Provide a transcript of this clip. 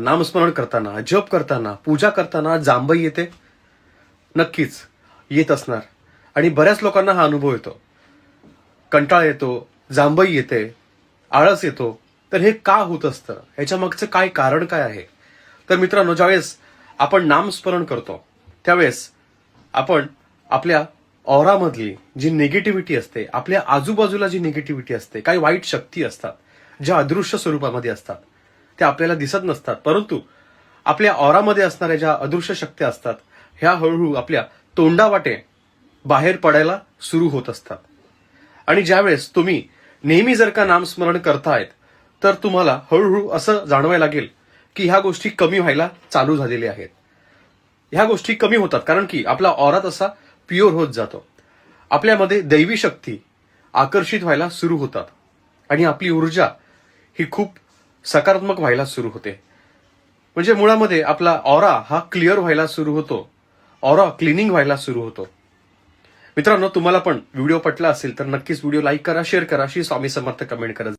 नामस्मरण करताना जप करताना पूजा करताना जांभई येते. नक्कीच येत असणार. आणि बऱ्याच लोकांना हा अनुभव येतो. कंटाळ येतो जांभई येते आळस येतो. तर हे का होत असतं? ह्याच्या मागचं काय कारण काय आहे? तर मित्रांनो ज्यावेळेस आपण नामस्मरण करतो त्यावेळेस आपण आपल्या ऑरामधली जी निगेटिव्हिटी असते आपल्या आजूबाजूला जी निगेटिव्हिटी असते काही वाईट शक्ती असतात ज्या अदृश्य स्वरूपामध्ये असतात त्या आपल्याला दिसत नसतात. परंतु आपल्या ऑरामध्ये असणाऱ्या ज्या अदृश्य शक्ती असतात ह्या हळूहळू आपल्या तोंडावाटे बाहेर पडायला सुरू होत असतात. आणि ज्यावेळेस तुम्ही नेहमी जर का नामस्मरण करतायत तर तुम्हाला हळूहळू असं जाणवायला लागेल की ह्या गोष्टी कमी व्हायला चालू झालेल्या आहेत. ह्या गोष्टी कमी होतात कारण की आपला ऑरा तसा प्युअर होत जातो. आपल्यामध्ये दैवी शक्ती आकर्षित व्हायला सुरू होतात. आणि आपली ऊर्जा ही खूप सकारात्मक व्हायला सुरू होते. म्हणजे मुळामध्ये आपला ऑरा हा क्लिअर व्हायला सुरू होतो. ऑरा क्लिनिंग व्हायला सुरू होतो. मित्रांनो तुम्हाला पण व्हिडिओ पटला असेल तर नक्कीच व्हिडिओ लाईक करा शेअर करा श्री स्वामी समर्थ कमेंट करा